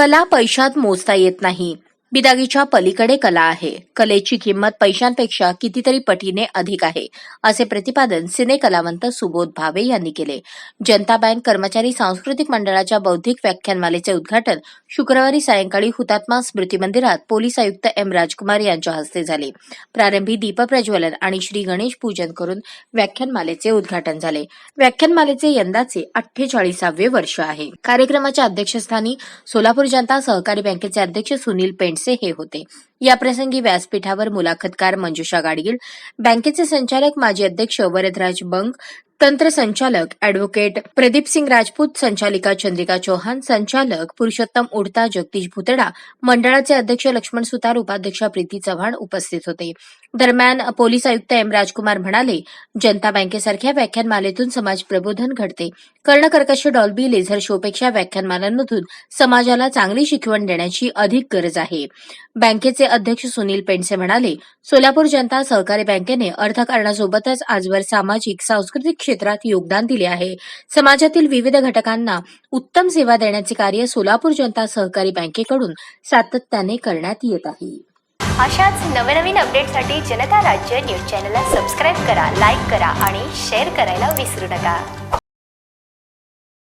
कला पैशात मोजता येत नाही. बिदागीच्या पलीकडे कला आहे. कलेची किंमत पैशांपेक्षा कितीतरी पटीने अधिक आहे असे प्रतिपादन सिने कलावंत सुबोध भावे यांनी केले. जनता बँक कर्मचारी सांस्कृतिक मंडळाच्या बौद्धिक व्याख्यानमालेचे उद्घाटन शुक्रवारी सायंकाळी हुतात्मा स्मृती मंदिरात पोलीस आयुक्त एम राजकुमार यांच्या हस्ते झाले. प्रारंभी दीपप्रज्वलन आणि श्री गणेश पूजन करून व्याख्यानमालेचे उद्घाटन झाले. व्याख्यानमालेचे यंदाचे अठ्ठेचाळीसावे वर्ष आहे. कार्यक्रमाच्या अध्यक्षस्थानी सोलापूर जनता सहकारी बँकेचे अध्यक्ष सुनील पेंडसे हे होते. याप्रसंगी व्यासपीठावर मुलाखतकार मंजुषा गाडगीळ बँकेचे संचालक माजी अध्यक्ष वरदराज बंग तंत्र संचालक अॅडव्होकेट प्रदीप सिंग राजपूत संचालिका चंद्रिका चौहान संचालक पुरुषोत्तम उडता जगदीश भुतडा मंडळाचे अध्यक्ष लक्ष्मण सुतार उपाध्यक्षा प्रीती चव्हाण उपस्थित होते. दरम्यान पोलीस आयुक्त एम राजकुमार म्हणाले जनता बँकेसारख्या व्याख्यानमालेतून समाज प्रबोधन घडते. कर्णकर्कश डॉल्बी लेझर शोपेक्षा व्याख्यानमालांमधून समाजाला चांगली शिकवण देण्याची अधिक गरज आहे. बँकेचे अध्यक्ष सुनील पेंडसे म्हणाले सोलापूर जनता सहकारी बँकेने अर्थकारणासोबतच आजवर सामाजिक सांस्कृतिक क्षेत्रात योगदान दिले आहे. समाजातील विविध घटकांना उत्तम सेवा देण्याचे कार्य सोलापूर जनता सहकारी बँकेकडून सातत्याने करण्यात येत आहे. अशाच नवनवीन अपडेटसाठी जनता राज्य न्यूज चॅनलला सबस्क्राईब करा लाईक करा आणि शेअर करायला विसरू नका.